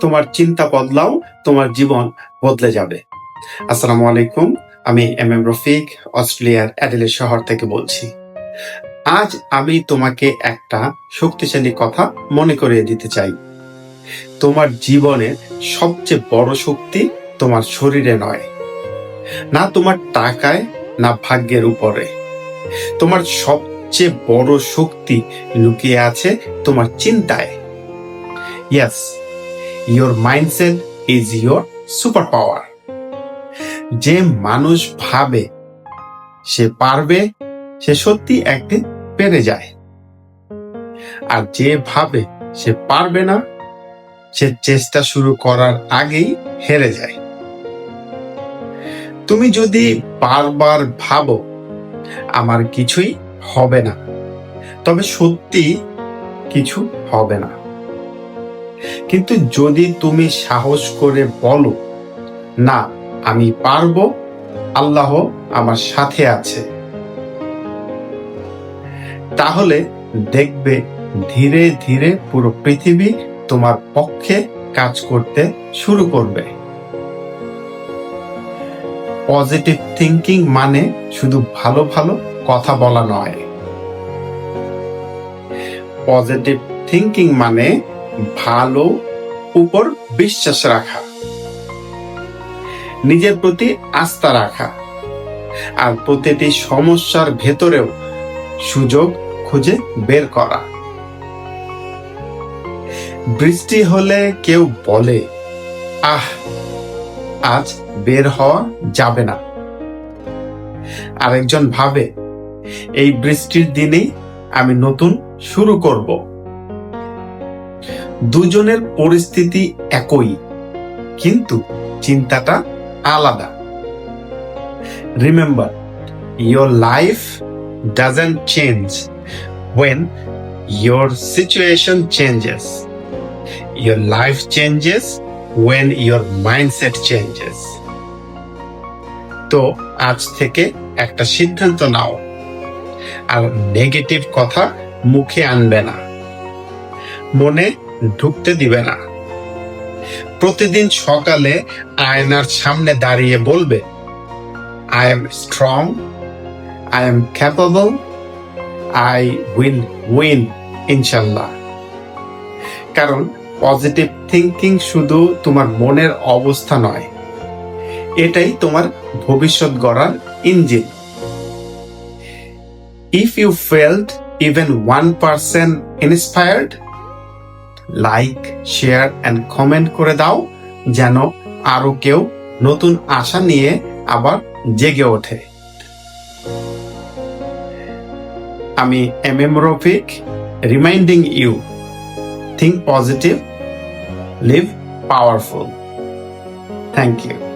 তোমার চিন্তা বদলাও, তোমার জীবন বদলে যাবে। আসসালামু আলাইকুম, আমি এম এম রফিক, অস্ট্রেলিয়ার অ্যাডিলেড শহর থেকে বলছি। আজ আমি তোমাকে একটা শক্তিশালী কথা মনে করিয়ে দিতে চাই। তোমার জীবনের সবচেয়ে বড় শক্তি তোমার শরীরে নয়। না তোমার টাকায়, না ভাগ্যের উপরে। তোমার সবচেয়ে বড় শক্তি লুকিয়ে আছে তোমার চিন্তায়। Yes your mindset is your super power যে মানুষ ভাবে, সে পারবে, সে সত্যি একদিন পেরে যায়। আর যে ভাবে, সে পারবে না, সে চেষ্টা শুরু করার আগেই হেরে যায়। তুমি যদি বারবার ভাবো, আমার কিছুই হবে না, তবে সত্যি কিছু হবে না। কিন্তু যদি তুমি সাহস করে বলো, না, আমি পারব, আল্লাহ আমার সাথে আছে, তাহলে দেখবে ধীরে ধীরে পুরো পৃথিবী তোমার পক্ষে কাজ করতে শুরু করবে। পজিটিভ থিঙ্কিং মানে শুধু ভালো ভালো কথা বলা নয়। পজিটিভ থিঙ্কিং মানে ভালো উপর বিশ্বাস রাখা। নিজের প্রতি আস্থা রাখা। আর প্রতিটি সমস্যার ভেতরেও সুযোগ খুঁজে বের করা। বৃষ্টি হলে কেউ বলে, আহ, আজ বের হওয়া যাবে না। আরেকজন ভাবে, এই বৃষ্টির দিনেই আমি নতুন শুরু করব। দুজনের পরিস্থিতি একই, কিন্তু চিন্তাটা আলাদা। Remember your life doesn't change when your situation changes. Your life changes when your mindset changes. তো আজ থেকে একটা সিদ্ধান্ত নাও, আর নেগেটিভ কথা মুখে আনবে না। মনে ঢুকতে দিবে না। প্রতিদিন সকালে আয়নার সামনে দাঁড়িয়ে বলবে I am strong I am capable I will win ইনশাল্লাহ। কারণ পজিটিভ থিঙ্কিং শুধু তোমার মনের অবস্থা নয়, এটাই তোমার ভবিষ্যৎ গড়ার engine. If you felt even one percent inspired like share and comment করে দাও, যেন আরও কেউ নতুন আশা নিয়ে আবার জেগে ওঠে। আমি M M Rafiq reminding you think positive live powerful thank you